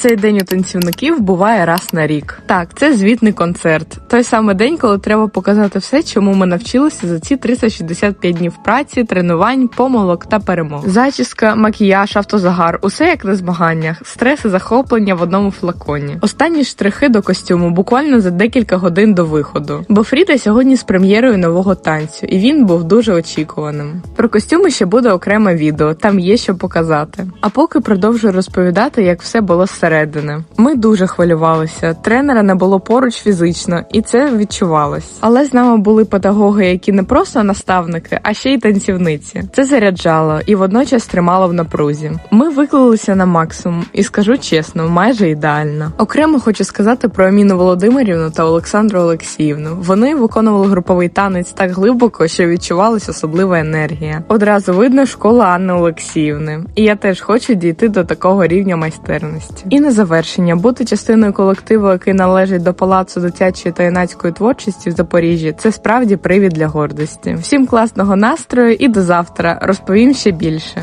Цей день у танцівників буває раз на рік. Так, це звітний концерт. Той самий день, коли треба показати все, чому ми навчилися за ці 365 днів праці, тренувань, помилок та перемог. Зачіска, макіяж, автозагар усе як на змаганнях, стрес і захоплення в одному флаконі. Останні штрихи до костюму буквально за декілька годин до виходу. Бо Фріда сьогодні з прем'єрою нового танцю, і він був дуже очікуваним. Про костюми ще буде окреме відео, там є що показати. А поки продовжую розповідати, як все було зсередини. Ми дуже хвилювалися. Тренера не було поруч фізично, і це відчувалось. Але з нами були педагоги, які не просто наставники, а ще й танцівниці. Це заряджало і водночас тримало в напрузі. Ми виклалися на максимум, і скажу чесно, майже ідеально. Окремо хочу сказати про Аміну Володимирівну та Олександру Олексіївну. Вони виконували груповий танець так глибоко, що відчувалась особлива енергія. Одразу видно школа Анни Олексіївни, і я теж хочу дійти до такого рівня майстерності. І на завершення бути частиною колективу, який належить до палацу дитячої та юнацької творчості в Запоріжжі, це справді привід для гордості. Всім класного настрою і до завтра. Розповім ще більше.